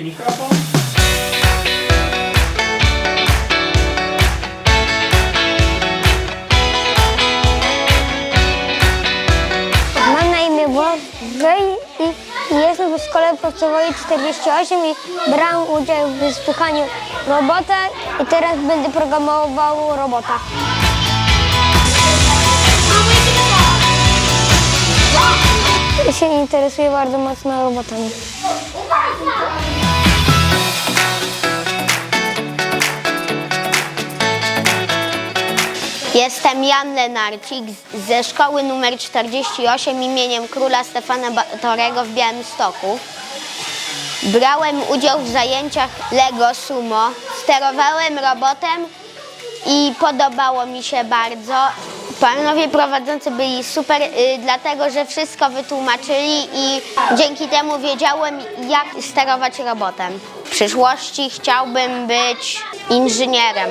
mikrofon. Mam na imię Błażej i jestem w szkole podstawowej 48 i brałam udział w wysłuchaniu robota i teraz będę programował robota. się interesuję bardzo mocno robotami. Jestem Jan Lenarcik ze szkoły nr 48 imieniem króla Stefana Batorego w Białymstoku. Brałem udział w zajęciach Lego Sumo, sterowałem robotem i podobało mi się bardzo. Panowie prowadzący byli super, y, dlatego że wszystko wytłumaczyli i dzięki temu wiedziałem, jak sterować robotem. W przyszłości chciałbym być inżynierem.